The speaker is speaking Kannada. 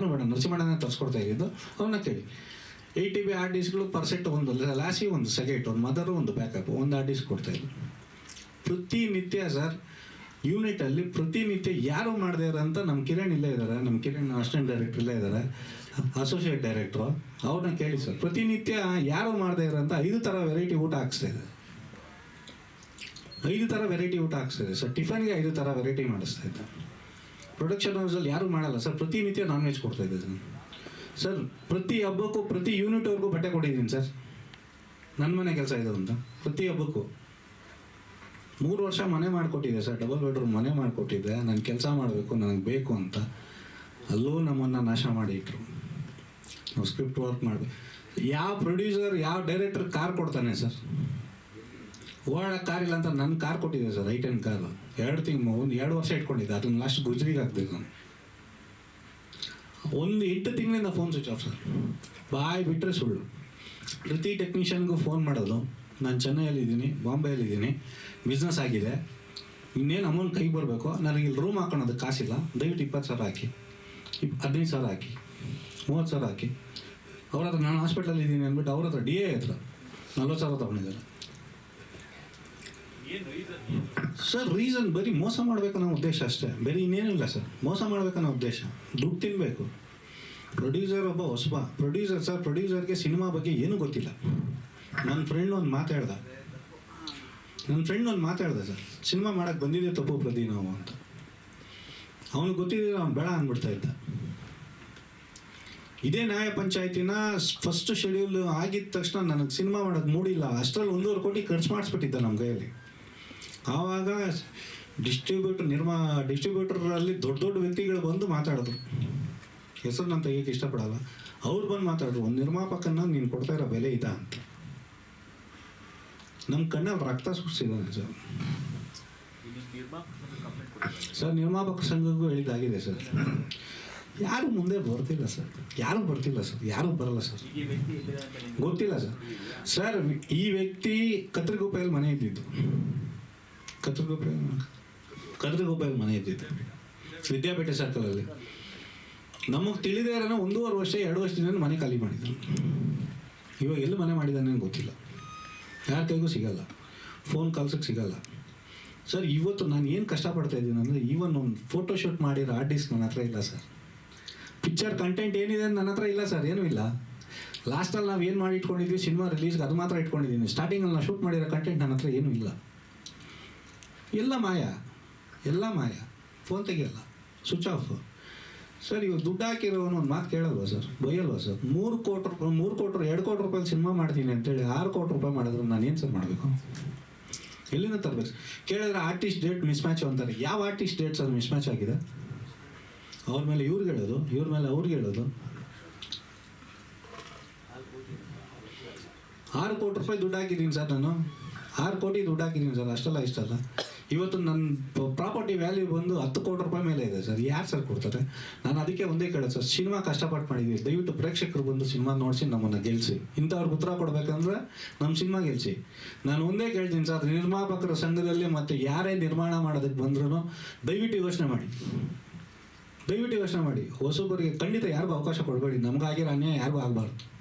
ಯಾರನ್ನೂ ಬೇಡ ನರಸಿಂಹಣ್ಣನ ತರಿಸ್ಕೊಡ್ತಾ ಇದ್ದು ಅವನ್ನ ಕೇಳಿ. ಏಯ್ಟ್ ಟಿ ಬಿ ಆರ್ ಡಿಸ್ಕ್ಗಳು ಪರ್ಸೆಂಟ್ ಒಂದು ಲಾಸಿ ಒಂದು ಸೆಕೆಟ್ ಒಂದು ಮದರು ಒಂದು ಬ್ಯಾಕಪ್ ಒಂದು ಹಾರ್ಡ್ ಡಿಸ್ಕ್ ಕೊಡ್ತಾ ಇದ್ದು ಪ್ರತಿನಿತ್ಯ ಸರ್ ಯೂನಿಟಲ್ಲಿ ಪ್ರತಿನಿತ್ಯ ಯಾರು ಮಾಡದೇ ಅಂತ ನಮ್ಮ ಕಿರಣ್ ಇಲ್ಲೇ ಇದ್ದಾರೆ ನಮ್ಮ ಕಿರಣ್ ಅಸಿಸ್ಟೆಂಟ್ ಡೈರೆಕ್ಟರ್ ಇಲ್ಲೇ ಇದ್ದಾರೆ ಅಸೋಸಿಯೇಟ್ ಡೈರೆಕ್ಟ್ರು ಅವ್ರನ್ನ ಕೇಳಿ ಸರ್. ಪ್ರತಿನಿತ್ಯ ಯಾರು ಮಾಡದೇ ಅಂತ ಐದು ಥರ ವೆರೈಟಿ ಊಟ ಹಾಕ್ಸ್ತಾ ಇದೆ ಐದು ಥರ ವೆರೈಟಿ ಊಟ ಹಾಕ್ಸ್ತಾ ಇದೆ ಸರ್, ಟಿಫನ್ಗೆ ಐದು ಥರ ವೆರೈಟಿ ಮಾಡಿಸ್ತಾ ಇದ್ದ ಪ್ರೊಡಕ್ಷನ್ ಹೌಸಲ್ಲಿ ಯಾರು ಮಾಡಲ್ಲ. ಸರ್ ಪ್ರತಿನಿತ್ಯ ನಾನ್ ವೆಜ್ ಕೊಡ್ತಾ ಇದ್ದೀನಿ ಸರ್. ಪ್ರತಿ ಹಬ್ಬಕ್ಕೂ, ಪ್ರತಿ ಯೂನಿಟ್ವರೆಗೂ ಬಟ್ಟೆ ಕೊಟ್ಟಿದ್ದೀನಿ ಸರ್. ನನ್ನ ಮನೆ ಕೆಲಸ ಇದೆ ಅಂತ. ಪ್ರತಿ ಹಬ್ಬಕ್ಕೂ. ಮೂರು ವರ್ಷ ಮನೆ ಮಾಡಿಕೊಟ್ಟಿದೆ ಸರ್. ಡಬಲ್ ಬೆಡ್ರೂಮ್ ಮನೆ ಮಾಡಿಕೊಟ್ಟಿದ್ದೆ ನಾನು ಕೆಲಸ ಮಾಡಬೇಕು, ನನಗೆ ಬೇಕು ಅಂತ. ಅಲ್ಲೂ ನಮ್ಮನ್ನು ನಾಶ ಮಾಡಿ ಇಟ್ರು. ನಾವು ಸ್ಕ್ರಿಪ್ಟ್ ವರ್ಕ್ ಮಾಡಬೇಕು. ಯಾವ ಪ್ರೊಡ್ಯೂಸರ್ ಯಾವ ಡೈರೆಕ್ಟರ್ ಕಾರ್ ಕೊಡ್ತಾನೆ ಸರ್? ಓಡಾಡೋ ಕಾರ್ ಇಲ್ಲ ಅಂತ ನನ್ನ ಕಾರ್ ಕೊಟ್ಟಿದ್ದೆ ಸರ್ ರೈಟ್ ಹ್ಯಾಂಡ್ ಕಾರ್. ಎರಡು ತಿಂಗಳು ಒಂದು ಎರಡು ವರ್ಷ ಇಟ್ಕೊಂಡಿದ್ದೆ. ಅದನ್ನು ಲಾಸ್ಟ್ ಗುಜ್ರಿಗೆ ಹಾಕ್ಬೇಕು. ನಾನು ಒಂದು ಎಂಟು ತಿಂಗಳಿಂದ ಫೋನ್ ಸ್ವಿಚ್ ಆಫ್ ಸರ್. ಬಾಯ್ ಬಿಟ್ಟರೆ ಸುಳ್ಳು. ಪ್ರತಿ ಟೆಕ್ನಿಷಿಯನ್ಗೂ ಫೋನ್ ಮಾಡೋದು. ನಾನು ಚೆನ್ನೈಯಲ್ಲಿದ್ದೀನಿ, ಬಾಂಬೆಯಲ್ಲಿದ್ದೀನಿ. ಬಿಸ್ನೆಸ್ ಆಗಿದೆ. ಇನ್ನೇನು ಅಮೌಂಟ್ ಕೈಗೆ ಬರಬೇಕು? ನನಗೆ ಇಲ್ಲಿ ರೂಮ್ ಹಾಕೋಣದು ಕಾಸಿಲ್ಲ. ದಯವಿಟ್ಟು ಇಪ್ಪತ್ತು ಸಾವಿರ ಹಾಕಿ. ಇಪ್ ಹದಿನೈದು ಸಾವಿರ ಹಾಕಿ. ಮೂವತ್ತು ಸಾವಿರ ಹಾಕಿ. ಅವ್ರ ಹತ್ರ ನಾನು ಹಾಸ್ಪಿಟಲ್ ಇದ್ದೀನಿ ಅಂದ್ಬಿಟ್ಟು ಅವ್ರ ಹತ್ರ ಡಿ ಎ ಹತ್ರ ನಲ್ವತ್ತು ಸಾವಿರ ತೊಗೊಂಡಿದ್ದಾರೆ. ಸರ್ ರೀಸನ್ ಬರೀ ಮೋಸ ಮಾಡಬೇಕನ್ನೋ ಉದ್ದೇಶ ಅಷ್ಟೇ. ಬರೀ ಇನ್ನೇನಿಲ್ಲ ಸರ್ ಮೋಸ ಮಾಡಬೇಕನ್ನೋ ಉದ್ದೇಶ. ದುಡ್ಡು ತಿನ್ನಬೇಕು ಪ್ರೊಡ್ಯೂಸರ್ ಒಬ್ಬ ಹೊಸಬ. ಪ್ರೊಡ್ಯೂಸರ್ ಸರ್ ಪ್ರೊಡ್ಯೂಸರ್ಗೆ ಸಿನಿಮಾ ಬಗ್ಗೆ ಏನೂ ಗೊತ್ತಿಲ್ಲ. ನನ್ನ ಫ್ರೆಂಡ್ ಒಂದು ಮಾತಾಡ್ದ ನನ್ನ ಫ್ರೆಂಡ್ ಒಂದು ಮಾತಾಡ್ದೆ ಸರ್ ಸಿನಿಮಾ ಮಾಡೋಕ್ಕೆ ಬಂದಿದೆ ತಪ್ಪು ಪ್ರತಿ ನಾವು ಅಂತ. ಅವನಿಗೆ ಗೊತ್ತಿದ್ರೆ ಅವ್ನು ಬೇಡ ಅಂದ್ಬಿಡ್ತಾ ಇದ್ದ. ಇದೇ ನ್ಯಾಯ ಪಂಚಾಯತಿನ ಫಸ್ಟ್ ಶೆಡ್ಯೂಲ್ ಆಗಿದ ತಕ್ಷಣ ನನಗೆ ಸಿನಿಮಾ ಮಾಡೋಕ್ಕೆ ಮೂಡಿಲ್ಲ. ಅಷ್ಟರಲ್ಲಿ ಒಂದೂವರೆ ಕೋಟಿ ಖರ್ಚು ಮಾಡಿಸ್ಬಿಟ್ಟಿದ್ದ ನಮ್ಮ ಕೈಯಲ್ಲಿ. ಆವಾಗ ಡಿಸ್ಟ್ರಿಬ್ಯೂಟರ್ ನಿರ್ಮಾ ಡಿಸ್ಟ್ರಿಬ್ಯೂಟರಲ್ಲಿ ದೊಡ್ಡ ದೊಡ್ಡ ವ್ಯಕ್ತಿಗಳು ಬಂದು ಮಾತಾಡಿದ್ರು. ಹೆಸರು ನಾನು ತೆಗಿಯೋಕ್ಕೆ ಇಷ್ಟಪಡಲ್ಲ. ಅವ್ರು ಬಂದು ಮಾತಾಡಿದ್ರು, ಒಂದು ನಿರ್ಮಾಪಕನ ನೀನು ಕೊಡ್ತಾ ಇರೋ ಬೆಲೆ ಇದಾ ಅಂತ. ನಮ್ಮ ಕಣ್ಣಲ್ಲಿ ರಕ್ತ ಸುರಿಸಿದ್ದಾನೆ ಸರ್. ಸರ್, ನಿರ್ಮಾಪಕ ಸಂಘಕ್ಕೂ ಹೇಳಿದಾಗಿದೆ ಸರ್. ಯಾರು ಮುಂದೆ ಬರ್ತಿಲ್ಲ ಸರ್. ಯಾರು ಬರ್ತಿಲ್ಲ ಸರ್. ಯಾರು ಬರಲ್ಲ ಸರ್. ಗೊತ್ತಿಲ್ಲ ಸರ್. ಸರ್, ಈ ವ್ಯಕ್ತಿ ಕತ್ರಿಗುಪ್ಪೆಯಲ್ಲಿ ಮನೆ ಇದ್ದಿದ್ದು. ಕತ್ರಿಗುಪ್ಪೆ ಕತ್ರಿಗುಪ್ಪೆಯಲ್ಲಿ ಮನೆ ಇದ್ದಿದ್ದೆ ವಿದ್ಯಾಪೀಠ ಸರ್ಕಲಲ್ಲಿ ನಮಗೆ ತಿಳಿದೇ ಇರೋ ಒಂದೂವರೆ ವರ್ಷ, ಎರಡು ವರ್ಷದಿಂದ ಮನೆ ಖಾಲಿ ಮಾಡಿದ್ರು ಇವಾಗ ಎಲ್ಲಿ ಮನೆ ಮಾಡಿದ್ದಾನೆ ಗೊತ್ತಿಲ್ಲ. ಯಾರ ಕೈಗೂ ಸಿಗಲ್ಲ. ಫೋನ್ ಕಾಲ್ಸಕ್ಕೆ ಸಿಗಲ್ಲ. ಸರ್, ಇವತ್ತು ನಾನು ಏನು ಕಷ್ಟಪಡ್ತಾ ಇದ್ದೀನಿ ಅಂದರೆ ಈವನ್ ಒಂದು ಫೋಟೋ ಶೂಟ್ ಮಾಡಿರೋ ಆರ್ಟಿಸ್ಟ್ ನನ್ನ ಹತ್ರ ಇಲ್ಲ ಸರ್. ಪಿಕ್ಚರ್ ಕಂಟೆಂಟ್ ಏನಿದೆ ನನ್ನ ಹತ್ರ ಇಲ್ಲ ಸರ್, ಏನೂ ಇಲ್ಲ. ಲಾಸ್ಟಲ್ಲಿ ನಾವು ಏನು ಮಾಡಿ ಇಟ್ಕೊಂಡಿದ್ವಿ ಸಿನಿಮಾ ರಿಲೀಸ್ಗೆ ಅದು ಮಾತ್ರ ಇಟ್ಕೊಂಡಿದ್ದೀನಿ. ಸ್ಟಾರ್ಟಿಂಗಲ್ಲಿ ನಾವು ಶೂಟ್ ಮಾಡಿರೋ ಕಂಟೆಂಟ್ ನನ್ನ ಹತ್ರ ಏನೂ ಇಲ್ಲ. ಎಲ್ಲ ಮಾಯ? ಎಲ್ಲ ಮಾಯ? ಫೋನ್ ತೆಗಿಯಲ್ಲ. ಸ್ವಿಚ್ ಆಫ್ ಸರ್, ಇವಾಗ ದುಡ್ಡು ಹಾಕಿರೋನು ಒಂದು ಮಾತು ಕೇಳಲ್ವಾ ಸರ್? ಬೈಯಲ್ವಾ ಸರ್? ಮೂರು ಕೋಟಿ ರೂಪಾಯಿ ಮೂರು ಕೋಟಿ ಎರಡು ಕೋಟಿ ರೂಪಾಯಿ ಸಿನಿಮಾ ಮಾಡ್ತೀನಿ ಅಂತೇಳಿ ಆರು ಕೋಟಿ ರೂಪಾಯಿ ಮಾಡಿದ್ರೆ ನಾನು ಏನು ಸರ್ ಮಾಡಬೇಕು? ಎಲ್ಲಿಂದ ತರಬೇಕು? ಕೇಳಿದ್ರೆ ಆರ್ಟಿಸ್ಟ್ ಡೇಟ್ ಮಿಸ್ ಮ್ಯಾಚ್ ಅಂತಾರೆ. ಯಾವ artist date sir miss match ಆಗಿದೆ? ಅವ್ರ ಮೇಲೆ ಇವ್ರಿಗೆ ಹೇಳೋದು, ಇವ್ರ ಮೇಲೆ ಅವ್ರಿಗೆ ಹೇಳೋದು. ಆರು ಕೋಟಿ ರೂಪಾಯಿ ದುಡ್ಡು ಹಾಕಿದ್ದೀನಿ ಸರ್ ನಾನು. ಆರು ಕೋಟಿ ದುಡ್ಡು ಹಾಕಿದ್ದೀನಿ ಸರ್. ಅಷ್ಟಲ್ಲ ಇಷ್ಟಲ್ಲ ಇವತ್ತು ನನ್ನ ಪ್ರಾಪರ್ಟಿ ವ್ಯಾಲ್ಯೂ ಬಂದು ಹತ್ತು ಕೋಟಿ ರೂಪಾಯಿ ಮೇಲೆ ಇದೆ ಸರ್. ಯಾರು ಸರ್ ಕೊಡ್ತಾರೆ? ನಾನು ಅದಕ್ಕೆ ಒಂದೇ ಕೇಳ ಸರ್. ಸಿನಿಮಾ ಕಷ್ಟಪಟ್ಟು ಮಾಡಿದ್ವಿ. ದಯವಿಟ್ಟು ಪ್ರೇಕ್ಷಕರು ಬಂದು ಸಿನಿಮಾ ನೋಡಿಸಿ, ನಮ್ಮನ್ನು ಗೆಲ್ಲಿಸಿ ಇಂಥವ್ರಿಗೆ ಉತ್ತರ ಕೊಡಬೇಕಂದ್ರೆ ನಮ್ಮ ಸಿನಿಮಾ ಗೆಲ್ಲಿಸಿ ನಾನು ಒಂದೇ ಕೇಳ್ತೀನಿ ಸರ್. ನಿರ್ಮಾಪಕರ ಸಂಘದಲ್ಲಿ ಮತ್ತು ಯಾರೇ ನಿರ್ಮಾಣ ಮಾಡೋದಕ್ಕೆ ಬಂದ್ರೂ ದಯವಿಟ್ಟು ಯೋಚನೆ ಮಾಡಿ. ದಯವಿಟ್ಟು ಯೋಚನೆ ಮಾಡಿ. ಹೊಸಬರಿಗೆ ಖಂಡಿತ ಯಾರಿಗೂ ಅವಕಾಶ ಕೊಡಬೇಡಿ. ನಮಗಾಗಿರೋ ಅನ್ಯಾಯ ಯಾರಿಗೂ ಆಗಬಾರ್ದು.